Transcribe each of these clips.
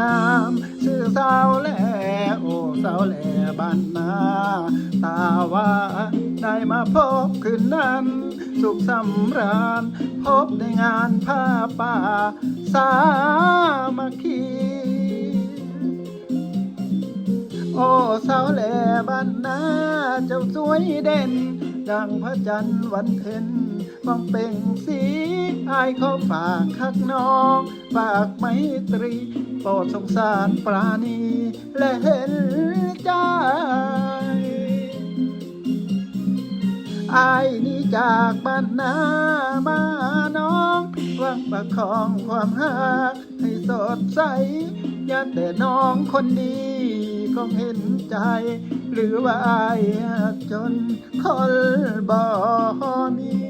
งามชื่อสาวแหล่โอ้สาวแหล่บ้านนาตาว่าได้มาพบคืนนั้น สุขสำราญพบในงานผ้าป่า สามัคคีโอ้สาวแหล่บ้านนาเจ้าสวยเด่น ดังพระจันทร์วันเพ็ญฟังเป่งสีอายเขาฝากคักน้อง ฝากไมตรี โปรดสงสารปราณีและเห็นใจอายนี่จากบ้านนามาน้องหวังประคองความหักให้สดใสย่าแต่น้องคนดีคงเห็นใจ หรือว่าอายจนคนบ่มี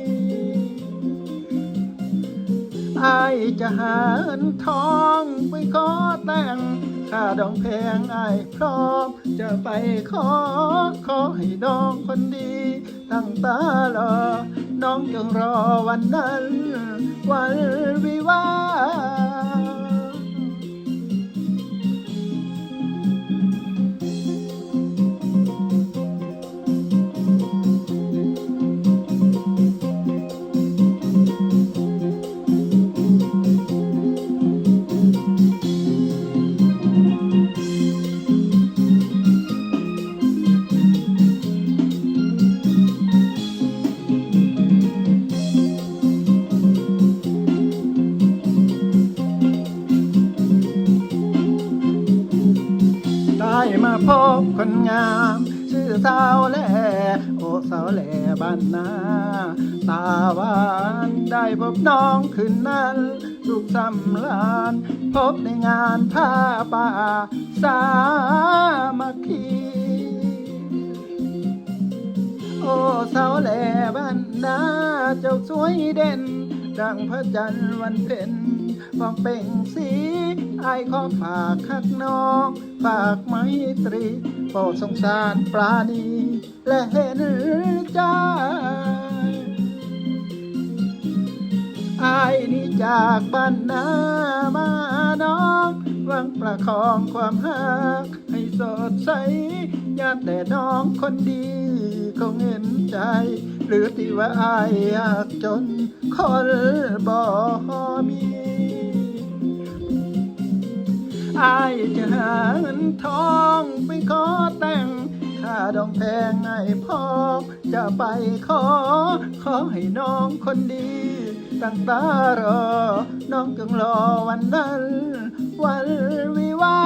อายจะหาเงินทองไปขอแต่งค่าดองแพงอายพร้อมจะไปขอ ขอให้น้องคนดี ตั้งตารอ น้องจงรอวันนั้น วันวิวา มาพบคนงาม ชื่อสาวแหล่โอสาวแหล่บ้านนาตาหวานได้พบน้องคืนนั้นสุขสำราญพบในงานผ้าป่าสามัคคีโอสาวแหล่บ้านนาเจ้าสวยเด่นดังพระจันทร์วันเพ็ญ ฟองเป่งสีไอขอฝากคักน้อง ฝากไมตรีโปรดสงสารปราณี และเห็นใจอายนี่จากบ้านนามาน้องหวังประคองความหักให้สดใสอยากแต่น้องคนดีคงเห็นใจ หรือที่ว่าอายยากจนคนบ่มี อายจะหาเงินทองไปขอแต่งค่าดองแพงไงพ่อ จะไปขอ ขอให้น้องคนดี ตั้งตารอ น้องจงรอวันนั้น วันวิวา